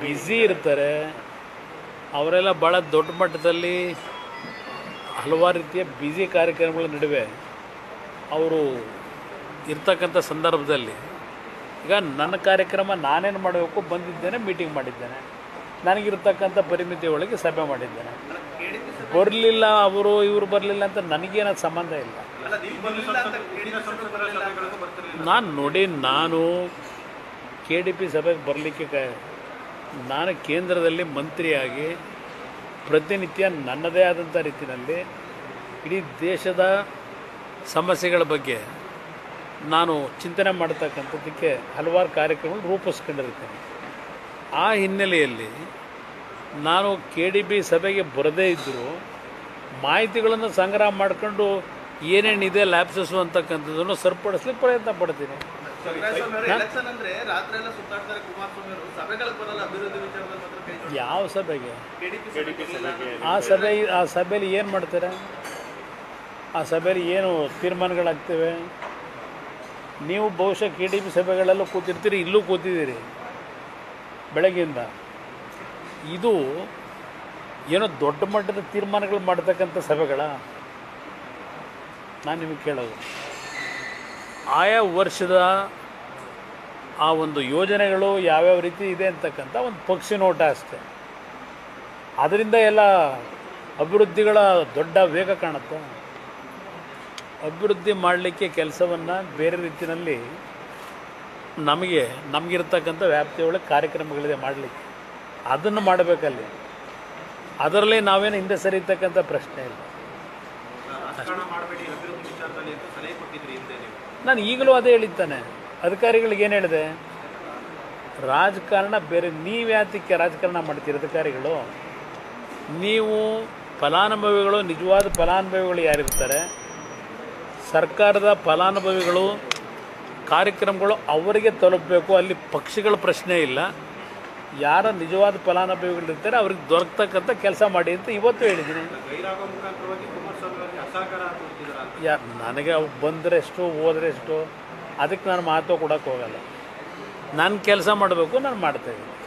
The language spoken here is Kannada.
ಬ್ಯುಸಿ ಇರ್ತಾರೆ. ಅವರೆಲ್ಲ ಭಾಳ ದೊಡ್ಡ ಮಟ್ಟದಲ್ಲಿ ಹಲವಾರು ರೀತಿಯ ಬ್ಯುಸಿ ಕಾರ್ಯಕ್ರಮಗಳ ನಡುವೆ ಅವರು ಇರ್ತಕ್ಕಂಥ ಸಂದರ್ಭದಲ್ಲಿ ಈಗ ನನ್ನ ಕಾರ್ಯಕ್ರಮ ನಾನೇನು ಮಾಡಬೇಕು ಬಂದಿದ್ದೇನೆ ಮೀಟಿಂಗ್ ಮಾಡಿದ್ದೇನೆ. ನನಗಿರ್ತಕ್ಕಂಥ ಪರಿಮಿತಿ ಒಳಗೆ ಸಭೆ ಮಾಡಿದ್ದೇನೆ. ಬರಲಿಲ್ಲ ಅವರು, ಇವರು ಬರಲಿಲ್ಲ ಅಂತ ನನಗೇನ ಸಂಬಂಧ ಇಲ್ಲ. ನಾನು ನೋಡಿ ನಾನು ಕೆ ಡಿ ಪಿ ಸಭೆಗೆ ಬರಲಿಕ್ಕೆ ನಾನು ಕೇಂದ್ರದಲ್ಲಿ ಮಂತ್ರಿಯಾಗಿ ಪ್ರತಿನಿತ್ಯ ನನ್ನದೇ ಆದಂಥ ರೀತಿಯಲ್ಲಿ ಇಡೀ ದೇಶದ ಸಮಸ್ಯೆಗಳ ಬಗ್ಗೆ ನಾನು ಚಿಂತನೆ ಮಾಡ್ತಕ್ಕಂಥದ್ದಕ್ಕೆ ಹಲವಾರು ಕಾರ್ಯಕ್ರಮಗಳು ರೂಪಿಸ್ಕೊಂಡಿರ್ತೇನೆ ಆ ಹಿನ್ನೆಲೆಯಲ್ಲಿ ನಾನು ಕೆ ಡಿ ಬಿ ಸಭೆಗೆ ಬರದೇ ಇದ್ದರೂ ಮಾಹಿತಿಗಳನ್ನು ಸಂಗ್ರಹ ಮಾಡ್ಕೊಂಡು ಏನೇನಿದೆ ಲ್ಯಾಬ್ಸಸ್ಸು ಅಂತಕ್ಕಂಥದ್ದನ್ನು ಸರಿಪಡಿಸ್ಲಿಕ್ಕೆ ಪ್ರಯತ್ನ ಪಡ್ತೀನಿ ಯಾವ ಸಭೆಗೆ? ಆ ಸಭೆ ಆ ಸಭೆಯಲ್ಲಿ ಏನು ಮಾಡ್ತಾರೆ? ಆ ಸಭೆಯಲ್ಲಿ ಏನು ತೀರ್ಮಾನಗಳಾಗ್ತವೆ? ನೀವು ಬಹುಶಃ ಕೆ ಡಿ ಪಿ ಸಭೆಗಳಲ್ಲೂ ಕೂತಿರ್ತೀರಿ ಇಲ್ಲೂ ಕೂತಿದ್ದೀರಿ ಬೆಳಗ್ಗೆಯಿಂದ. ಇದು ಏನೋ ದೊಡ್ಡ ಮಟ್ಟದ ತೀರ್ಮಾನಗಳು ಮಾಡ್ತಕ್ಕಂಥ ಸಭೆಗಳ? ನಾನು ನಿಮಗೆ ಕೇಳೋದು. ಆಯಾ ವರ್ಷದ ಆ ಒಂದು ಯೋಜನೆಗಳು ಯಾವ್ಯಾವ ರೀತಿ ಇದೆ ಅಂತಕ್ಕಂಥ ಒಂದು ಪಕ್ಷಿ ನೋಟ ಅಷ್ಟೇ. ಅದರಿಂದ ಎಲ್ಲ ಅಭಿವೃದ್ಧಿಗಳ ದೊಡ್ಡ ವೇಗ ಕಾಣುತ್ತೆ. ಅಭಿವೃದ್ಧಿ ಮಾಡಲಿಕ್ಕೆ ಕೆಲಸವನ್ನು ಬೇರೆ ರೀತಿಯಲ್ಲಿ ನಮಗೆ ನಮಗಿರ್ತಕ್ಕಂಥ ವ್ಯಾಪ್ತಿಯೊಳಗೆ ಕಾರ್ಯಕ್ರಮಗಳಿದೆ ಮಾಡಲಿಕ್ಕೆ. ಅದನ್ನು ಮಾಡಬೇಕಲ್ಲಿ. ಅದರಲ್ಲಿ ನಾವೇನು ಹಿಂದೆ ಸರಿತಕ್ಕಂಥ ಪ್ರಶ್ನೆ ಇಲ್ಲ. ನಾನು ಈಗಲೂ ಅದೇ ಹೇಳಿದ್ದಾನೆ. ಅಧಿಕಾರಿಗಳಿಗೆ ಏನು ಹೇಳಿದೆ? ರಾಜಕಾರಣ ಬೇರೆ ನೀವು ಯಾತಕ್ಕೆ ರಾಜಕಾರಣ ಮಾಡ್ತೀರಿ ಅಧಿಕಾರಿಗಳು? ನೀವು ಫಲಾನುಭವಿಗಳು ನಿಜವಾದ ಫಲಾನುಭವಿಗಳು ಯಾರಿರ್ತಾರೆ? ಸರ್ಕಾರದ ಫಲಾನುಭವಿಗಳು ಕಾರ್ಯಕ್ರಮಗಳು ಅವರಿಗೆ ತಲುಪಬೇಕು ಅಲ್ಲಿ ಪಕ್ಷಿಗಳ ಪ್ರಶ್ನೆ ಇಲ್ಲ. ಯಾರ ನಿಜವಾದ ಫಲಾನುಭವಿಗಳಿರ್ತಾರೆ ಅವ್ರಿಗೆ ದೊರಕ್ತಕ್ಕಂಥ ಕೆಲಸ ಮಾಡಿ ಅಂತ ಇವತ್ತು ಹೇಳಿದ್ದೀನಿ. ಗೈರಾಗೋ ಮುಖಾಂತರವಾಗಿ ಕುಮಾರಸ್ವಾಮಿ ಅವರಿಗೆ ಅಸಹಕಾರ ತೋರಿಸಿದಾರ ಯಾ ನನಗೆ ಅವು ಬಂದರೆ ಎಷ್ಟು ಹೋದರೆ ಎಷ್ಟು. ಅದಕ್ಕೆ ನಾನು ಮಾತು ಕೊಡೋಕ್ಕೋಗಲ್ಲ ನಾನು ಕೆಲಸ ಮಾಡಬೇಕು ನಾನು ಮಾಡ್ತಾಯಿದ್ದೀನಿ